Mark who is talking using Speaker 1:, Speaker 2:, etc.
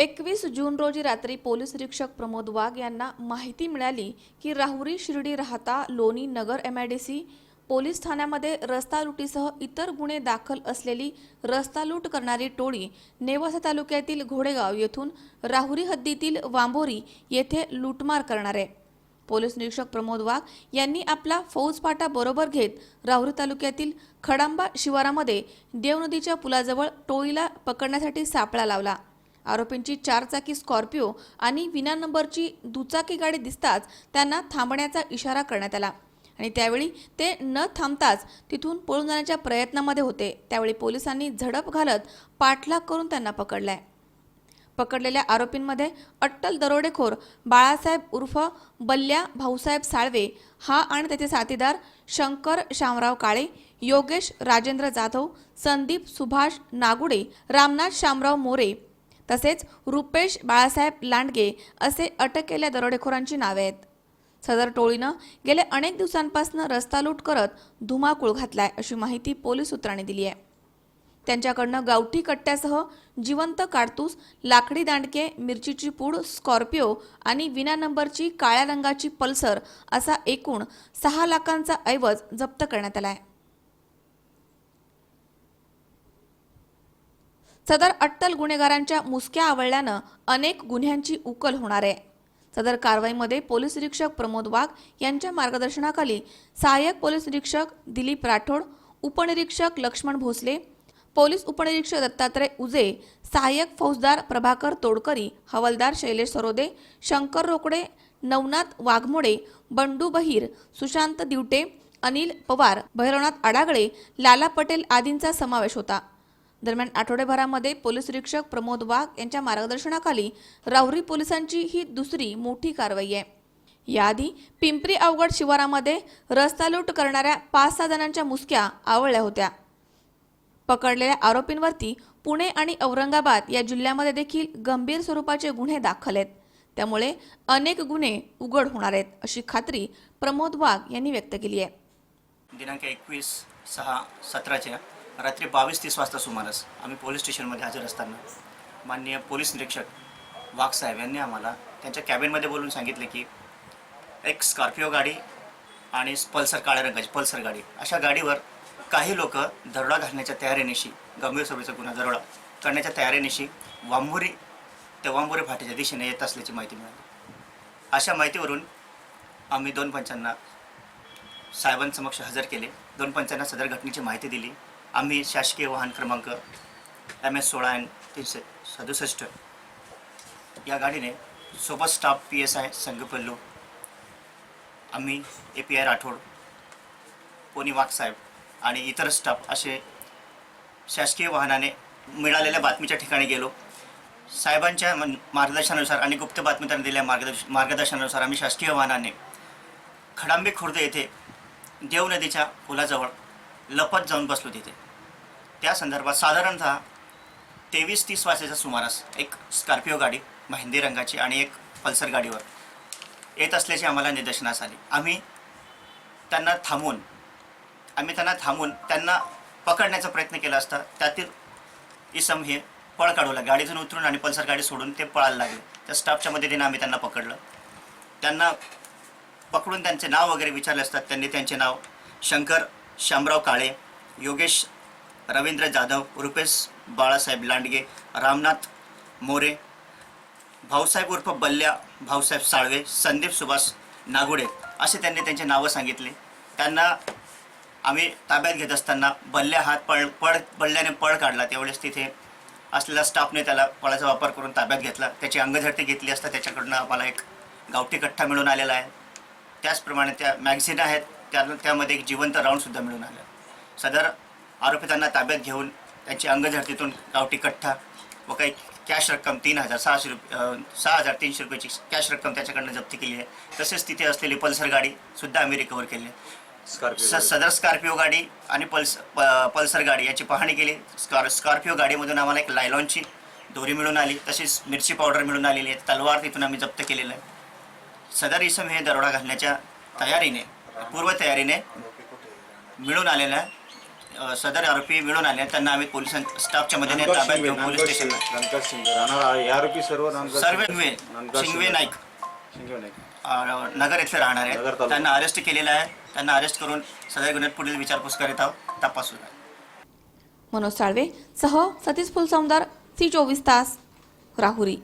Speaker 1: एकवीस जून रोजी रात्री पोलीस निरीक्षक प्रमोद वाघ यांना माहिती मिळाली की Rahuri Shirdi Rahata Loni Nagar M I D C police ठाण्यामध्ये रस्ता लुटीसह इतर गुन्हे दाखल असलेली रस्ता लूट करणारी टोळी नेवासा तालुक्यातील घोडेगाव येथून राहुरी हद्दीतील वांबोरी येथे लूटमार करणार आहे. पोलीस निरीक्षक प्रमोद वाघ यांनी आपला फौजफाटा बरोबर घेत राहुरी तालुक्यातील खडांबा शिवारामध्ये देवनदीच्या पुलाजवळ टोळीला पकडण्यासाठी सापळा लावला. आरोपींची चारचाकी स्कॉर्पिओ आणि विना नंबरची दुचाकी गाडी दिसताच त्यांना थांबण्याचा इशारा करण्यात आला. आणि त्यावेळी ते न थांबताच तिथून पळून जाण्याच्या प्रयत्नामध्ये होते. त्यावेळी पोलिसांनी झडप घालत पाठलाग करून त्यांना पकडलाय. पकडलेल्या आरोपींमध्ये अट्टल दरोडेखोर बाळासाहेब उर्फ बल्ल्या भाऊसाहेब साळवे हा आणि त्याचे साथीदार शंकर शामराव काळे योगेश राजेंद्र जाधव संदीप सुभाष नागुडे रामनाथ शामराव मोरे तसेच रुपेश बाळासाहेब लांडगे असे अटक केलेल्या दरोडेखोरांची नावे आहेत. सदर टोळीनं गेल्या अनेक दिवसांपासून रस्ता लूट करत धुमाकूळ घातलाय अशी माहिती पोलीस सूत्रांनी दिली आहे. त्यांच्याकडनं गावठी कट्ट्यासह जिवंत काडतूस लाकडी दांडके मिरचीची पूड स्कॉर्पिओ आणि विना नंबरची काळ्या रंगाची पल्सर असा एकूण सहा लाखांचा ऐवज जप्त करण्यात आला आहे. सदर अट्टल गुन्हेगारांच्या मुसक्या आवळल्यानं अनेक गुन्ह्यांची उकल होणार आहे. सदर कारवाईमध्ये पोलीस निरीक्षक प्रमोद वाघ यांच्या मार्गदर्शनाखाली सहाय्यक पोलीस निरीक्षक दिलीप राठोड उपनिरीक्षक लक्ष्मण भोसले पोलीस उपनिरीक्षक दत्तात्रय उजे सहाय्यक फौजदार प्रभाकर तोडकरी हवालदार शैलेश सरोदे शंकर रोकडे नवनाथ वाघमोडे बंडू बहीर सुशांत दिवटे अनिल पवार भैरवनाथ आडागळे लाला पटेल आदींचा समावेश होता. दरम्यान आठवडेभरामध्ये पोलीस निरीक्षक प्रमोद वाघ यांच्या मार्गदर्शनाखाली राहुरी पोलिसांची ही दुसरी मोठी कारवाई आहे. याआधी पिंपरी अवघड शिवारामध्ये रस्ता लूट करणाऱ्या पाच सहा जणांच्या मुसक्या आवळल्या होत्या. पकडलेल्या आरोपींवरती पुणे आणि औरंगाबाद या जिल्ह्यामध्ये देखील गंभीर स्वरूपाचे गुन्हे दाखल आहेत. त्यामुळे अनेक गुन्हे उघड होणार आहेत अशी खात्री प्रमोद वाघ यांनी व्यक्त केली आहे.
Speaker 2: दिनांक एकवीस सहा सतराच्या रात्री बावीस तीस वाजता सुमारास आम्ही पोलीस स्टेशनमध्ये हजर असताना माननीय पोलीस निरीक्षक वाघ साहेब यांनी आम्हाला त्यांच्या कॅबिनमध्ये बोलून सांगितले की एक स्कॉर्पिओ गाडी आणि पल्सर काळ्या रंगाची पल्सर गाडी अशा गाडीवर काही लोक दरोडा घालण्याच्या तयारीनिशी गंभीर स्वरूपाचा गुन्हा दरोडा करण्याच्या तयारीनिशी वांबुरी ते वांबुरी फाट्याच्या दिशेने येत असल्याची माहिती मिळाली. अशा माहितीवरून आम्ही दोन पंचांना साहेबांसमक्ष हजर केले दोन पंचांना सदर घटनेची माहिती दिली. आम्ही शासकीय वाहन क्रमांक एम एस सोळा एन तीनशे सदुसष्ट या गाडीने सोबत staff P S I Sangpallu आम्ही ए पी आय राठोड पोनी वाघसाहेब आणि इतर स्टाफ असे शासकीय वाहनाने मिळालेल्या बातमीच्या ठिकाणी गेलो. साहेबांच्या मार्गदर्शनानुसार आणि गुप्त बातमीदारांनी दिल्या मार्गदर्श मार्गदर्शनानुसार आम्ही शासकीय वाहनाने खडांबे खुर्द येथे देव नदीच्या पुलाजवळ लपत जाऊन बसलो तिथे. त्या संदर्भात साधारणतः तेवीस तीस वाजेच्या सुमारास एक स्कॉर्पिओ गाडी मेहंदी रंगाची आणि एक पल्सर गाडीवर येत असल्याची आम्हाला निदर्शनास आली. आम्ही त्यांना थांबून आम्ही त्यांना थांबून त्यांना पकडण्याचा प्रयत्न केला असता त्यातील इसम हे पळ काढवला. गाडीतून उतरून आणि पल्सर गाडी सोडून ते पळायला लागले. त्या स्टाफच्या मदतीने आम्ही त्यांना पकडलं. त्यांना पकडून त्यांचे नाव वगैरे विचारले असतात त्यांनी त्यांचे नाव शंकर शामराव काळे योगेश रवींद्र जाधव रुपेश बाळासाहेब लांडगे रामनाथ मोरे भाऊसाहेब उर्फ बल्ल्या भाऊसाहेब साळवे संदीप सुभाष नागुडे असे त्यांनी त्यांचे नावं सांगितले. त्यांना आम्ही ताब्यात घेत असताना बल्ल्या हात पळ पळ बल्ल्याने पळ काढला. त्यावेळेस तिथे असलेल्या स्टाफने त्याला पळाचा वापर करून ताब्यात घेतला. त्याची अंगझडती घेतली असता त्याच्याकडनं आम्हाला एक गावठी कठ्ठा मिळून आलेला आहे. त्याचप्रमाणे त्या मॅगझिन आहेत त्या त्यामध्ये एक जिवंत राऊंडसुद्धा मिळून आलं. सदर आरोपितांना ताब्यात घेऊन त्यांची अंगझडतीतून गावठी कट्टा व काही कॅश रक्कम तीन हजार सहाशे रुपये सहा हजार तीनशे रुपयाची कॅश रक्कम त्याच्याकडनं जप्त केली आहे. तसेच तिथे असलेली पल्सर गाडी सुद्धा आम्ही रिकवर केली आहे. स- सदर स्कॉर्पिओ गाडी आणि पल्स प- पल्सर गाडी याची पाहणी केली. स्कॉर स्कॉर्पिओ गाडीमधून आम्हाला एक लायलॉनची दोरी मिळून आली. तसेच मिरची पावडर मिळून आलेली आहे. तलवार तिथून आम्ही जप्त केलेलं आहे. सदर इसम हे दरोडा घालण्याच्या तयारीने पूर्वतयारीने मिळून आलेल्या अ, सदर आरोपी मिळून आले. त्यांना आम्ही पोलिसां स्टाफच्या मदतीने ताब्यात घेऊन पोलीस स्टेशनला
Speaker 3: शिंगवे आरोपी सर्व
Speaker 2: सर्व नाईक. नगर येथे राहणार आहेत.
Speaker 3: तालुका.
Speaker 2: त्यांना अरेस्ट केलेलं आहे. त्यांना अरेस्ट करून सदर गुन्ह्यात पुढील विचारपूस करीत आहोत. तपास सुरू आहे.
Speaker 1: मनोज साळवे सह सतीश फुलसौंदर सी चोवीस तास राहुरी.